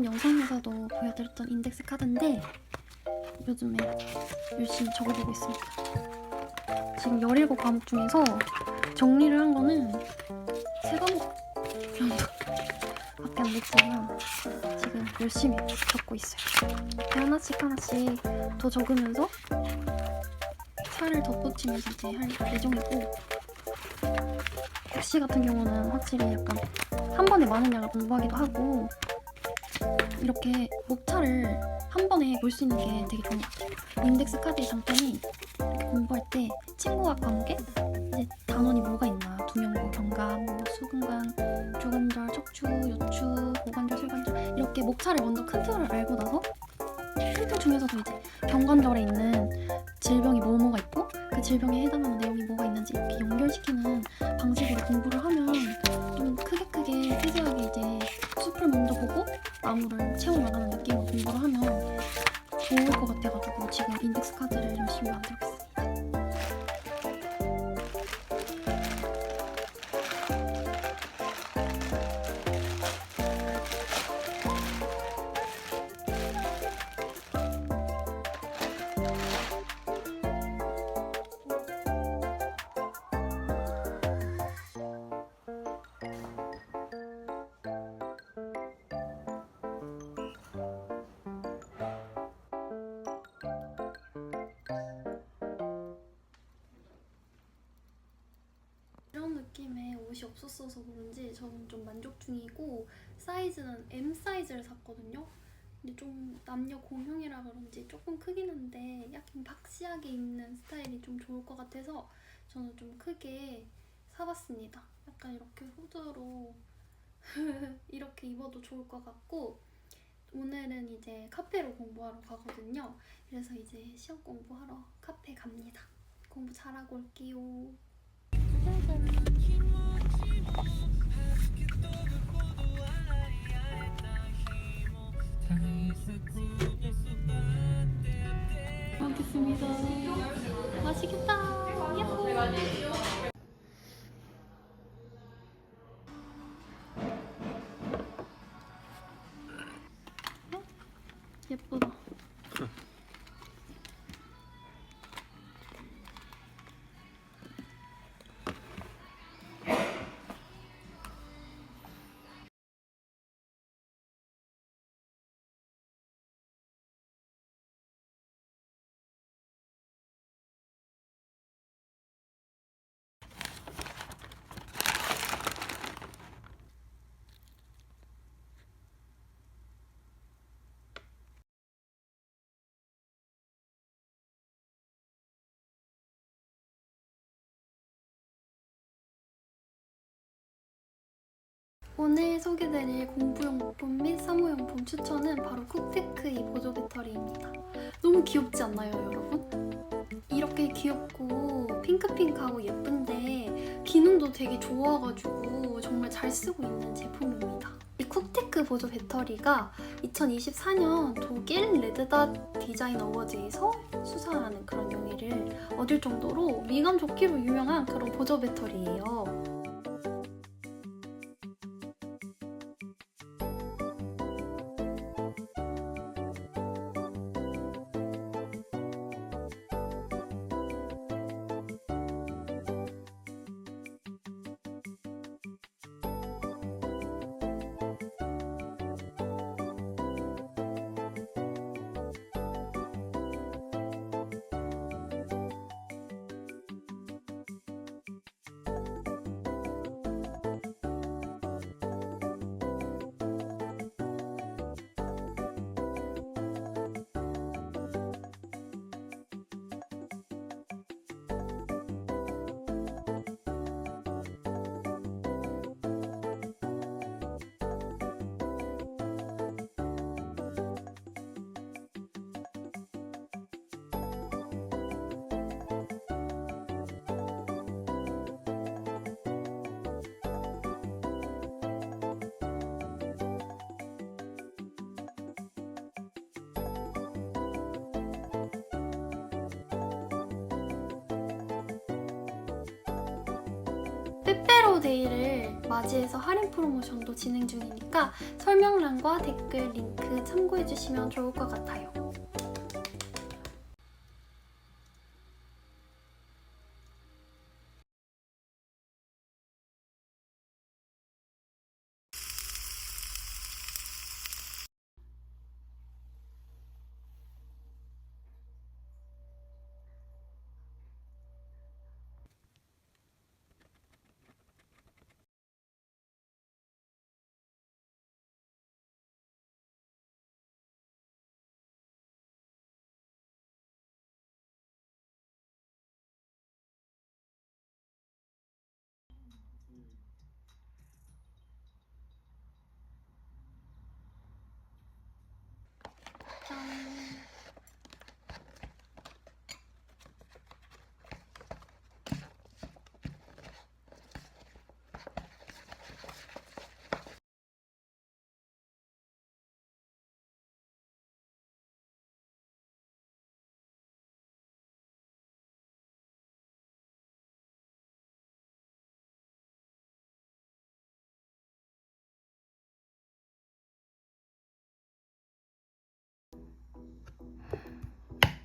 저번 영상에서도 보여드렸던 인덱스 카드인데 요즘에 열심히 적어보고 있습니다. 지금 17 과목 중에서 정리를 한 거는 3과목 정도 밖에 안 됐지만 지금 열심히 적고 있어요. 하나씩 하나씩 더 적으면서 살을 덧붙이면서 이제 할 예정이고 낚시 같은 경우는 확실히 약간 한 번에 많은 양을 공부하기도 하고 이렇게 목차를 한 번에 볼 수 있는 게 되게 같아요. 인덱스 카드의 장점이 공부할 때 친구학 과목에 이제 단원이 뭐가 있나 두명고, 경감, 뭐 수근관, 주관절, 척추, 요추, 고관절, 실관절 이렇게 목차를 먼저 큰 틀을 알고 나서 큰 틀 중에서도 이제 경관절에 있는 질병이 뭐뭐가 있고 그 질병에 해당하는 내용이 뭐가 있는지 이렇게 연결시키는 방식으로 공부를 하면 좀 크게 크게 세세하게 이제 숲을 먼저 보고 나무를 채워나가는 느낌으로 공부를 하면 좋을 것 같아가지고 지금 인덱스 카드를 열심히 만들고 있습니 느낌의 옷이 없었어서 그런지 저는 좀 만족 중이고 사이즈는 M 사이즈를 샀거든요. 근데 좀 남녀 공용이라 그런지 조금 크긴 한데 약간 박시하게 입는 스타일이 좀 좋을 것 같아서 저는 좀 크게 사봤습니다. 약간 이렇게 후드로 이렇게 입어도 좋을 것 같고 오늘은 이제 카페로 공부하러 가거든요. 그래서 이제 시험 공부하러 카페 갑니다. 공부 잘하고 올게요. 먹겠습니다. 어? 예쁘다. 오늘 소개드릴 공부용품 및 사무용품 추천은 바로 쿡테크 이 보조 배터리입니다. 너무 귀엽지 않나요, 여러분? 이렇게 귀엽고 핑크핑크하고 예쁜데 기능도 되게 좋아가지고 정말 잘 쓰고 있는 제품입니다. 이 쿡테크 보조 배터리가 2024년 독일 레드닷 디자인 어워즈에서 수상하는 그런 명예를 얻을 정도로 미감 좋기로 유명한 그런 보조 배터리예요. 힐리오데이를 맞이해서 할인 프로모션도 진행 중이니까 설명란과 댓글 링크 참고해주시면 좋을 것 같아요.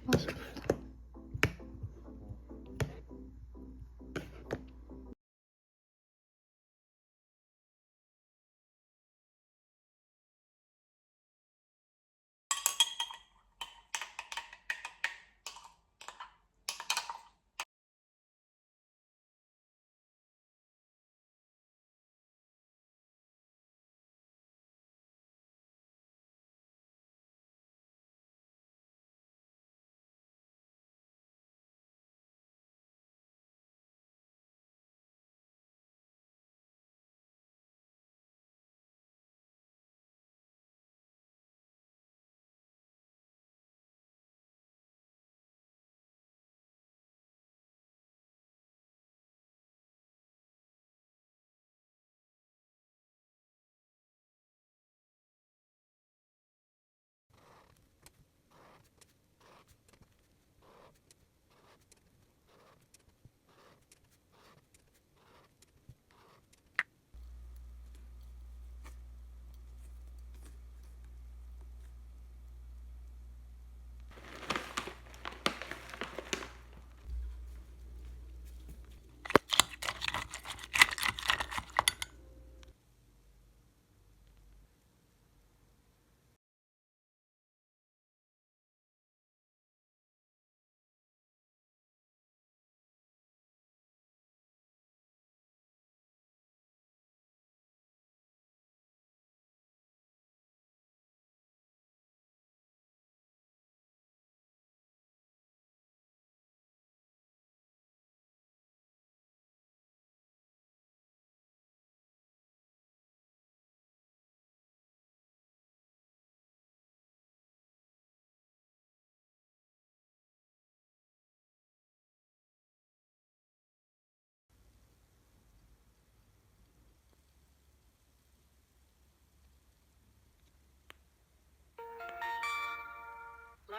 맛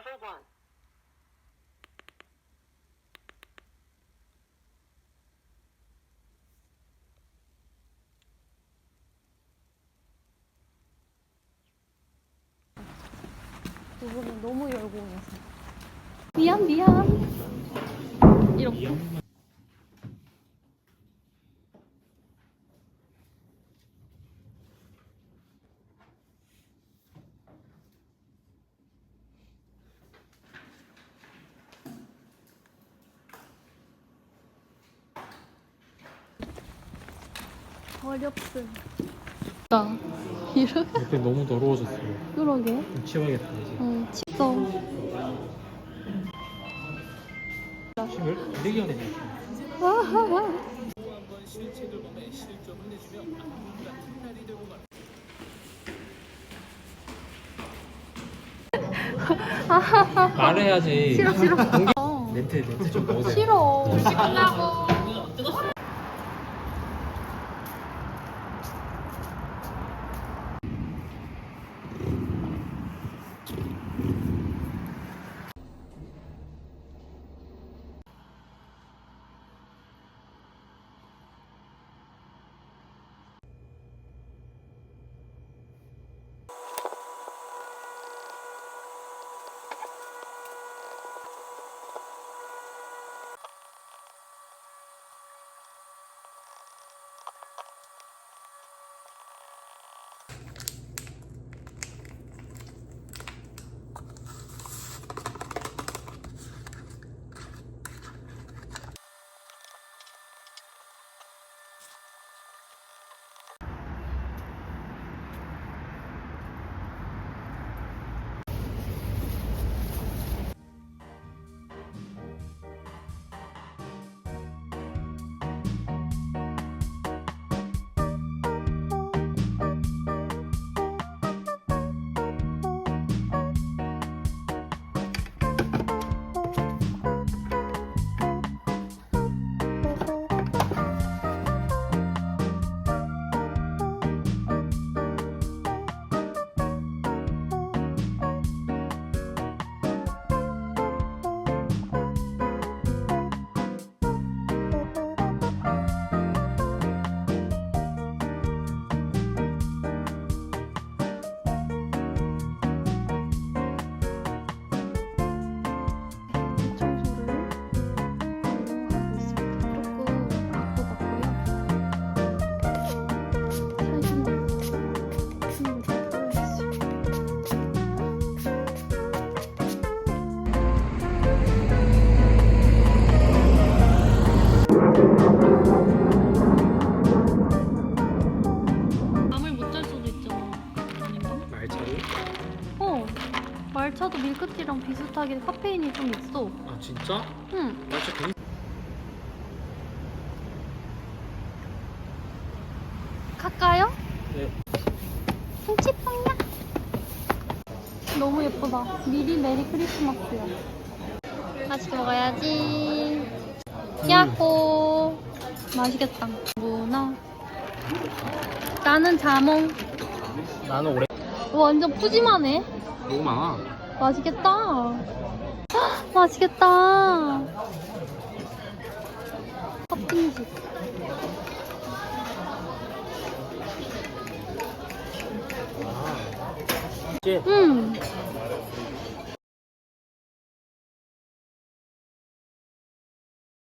1. 부분은 너무 열고 오면서. 미안 미안. 이렇게 어렵음 나 이렇게 그때 너무 더러워졌어요. 그러게 좀 치워야겠다 이제. 어 진짜 되게 해야 되네. 말해야지. 싫어 싫어 멘트 멘트 좀 넣으세요. 싫어 이것도 비슷하게 카페인이 좀 있어. 아 진짜? 응. 나 진짜 굉장히 갈까요? 네. 훔치뽕야. 너무 예쁘다. 미리 메리 크리스마스야. 맛있게 먹어야지. 야호. 맛있겠다. 문어. 나는 자몽. 나는 오래 완전 푸짐하네. 너무 많아 맛있겠다. 헉, 맛있겠다. 팥빙수. 이제 음.